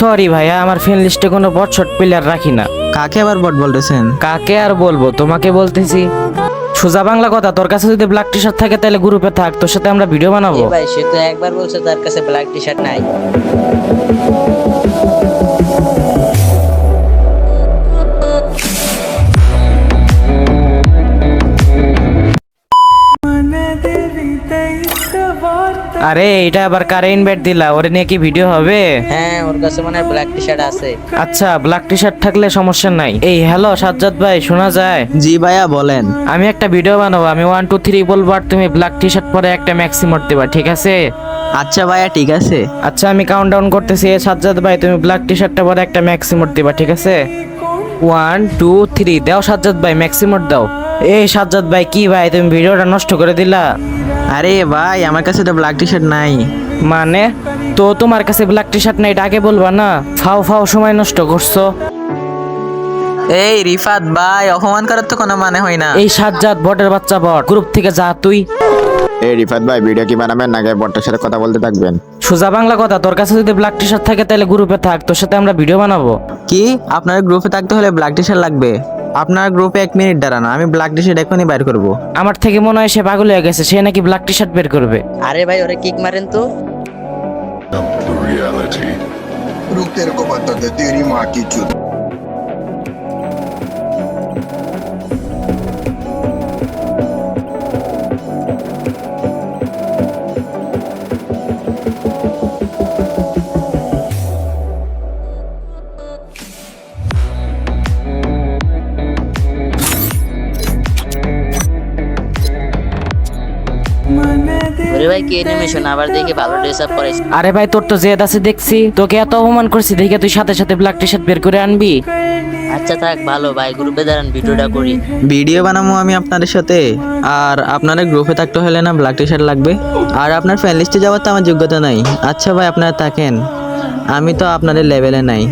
Sorry ভাইয়া আমার friend লিস্টে কোনো বট শট প্লেয়ার রাখি না। কাকে আবার বট বলতেছেন? কাকে আর বলব? তোমাকে বলতেছি। সোজা বাংলা কথা তোর কাছে যদি ব্ল্যাক টি শার্ট থাকে তাহলে গ্রুপে থাক তোর সাথে আমরা ভিডিও বানাবো। ভাই সে তো একবার বলছে তার কাছে ব্ল্যাক টি শার্ট নাই। আরে এটা আবার কারে ইনভাইট দিলা? ওরে নিয়ে কি ভিডিও হবে? হ্যাঁ ওর কাছে মনে ব্ল্যাক টি শার্ট আছে। আচ্ছা ব্ল্যাক টি শার্ট থাকলে সমস্যা নাই। এই হ্যালো সাজ্জাদ ভাই শোনা যায়? জি ভাইয়া বলেন। আমি একটা ভিডিও বানাবো। আমি ওয়ান টু থ্রি বলব আর তুমি ব্ল্যাক টি শার্ট পরে একটা ম্যাক্সিমোট দিবা ঠিক আছে? আচ্ছা ভাইয়া ঠিক আছে। আচ্ছা আমি কাউন্ট ডাউন করতেছি। এ সাজ্জাদ ভাই তুমি ব্ল্যাক টি শার্টটা পরে একটা ম্যাক্সিমোট দিবা ঠিক আছে? ওয়ান টু থ্রি দাও সাজ্জাদ ভাই ম্যাক্সিমোট দাও। এই সাজ্জাদ ভাই কি ভাই তুমি ভিডিওটা নষ্ট করে দিলা? আরে ভাই আমার কাছে তো ব্ল্যাক টি শার্ট নাই। মানে? তো তোমার কাছে ব্ল্যাক টি শার্ট নাই ডাকে আগে বলবা না? ফাও ফাও সময় নষ্ট করছ। এই রিফাত ভাই অপমান করার তো কোনো মানে হয় না। এই সাজ্জাদ বটের বাচ্চা বট গ্রুপ থেকে যা তুই। এই রিফাত ভাই ভিডিও কি বানাবেন নাকি বট্টার সাথে কথা বলতে থাকবেন? সোজা বাংলা কথা তোর কাছে যদি ব্ল্যাক টি শার্ট থাকে তাহলে গ্রুপে থাক তোর সাথে আমরা ভিডিও বানাবো। কি? আপনার গ্রুপে থাকতে হলে ব্ল্যাক টি শার্ট লাগবে? আপনার গ্রুপে এক মিনিট দাঁড়ানো আমি ব্ল্যাক টি শার্ট এখনই বাইর করব। আমার থেকে মনে হয় সে পাগল হয়ে গেছে সে নাকি ব্ল্যাক টি শার্ট বের করবে। আরে ভাই ওরে কিক মারেন তো। The reality. Ruker comandante de Rima ওরে ভাই কি অ্যানিমেশন আবার দেখি ভালো ড্রেস আপ করাইছে। আরে ভাই তোর তো জেদ আছে দেখছি। তোকে এত অপমান করছি দেখে তুই সাথে সাথে ব্ল্যাক টি শার্ট বের করে আনবি? আচ্ছা থাক ভালো ভাই গ্রুপে দাঁড়ান ভিডিওটা করি। ভিডিও বানাবো আমি আপনাদের সাথে। আর আপনাদের গ্রুপে থাকতে হলে না ব্ল্যাক টি শার্ট লাগবে। আর আপনার ফ্যান লিস্টে যাওয়ার তো আমার যোগ্যতা নাই। আচ্ছা ভাই আপনারা থাকেন। আমি তো আপনাদের লেভেলে নাই।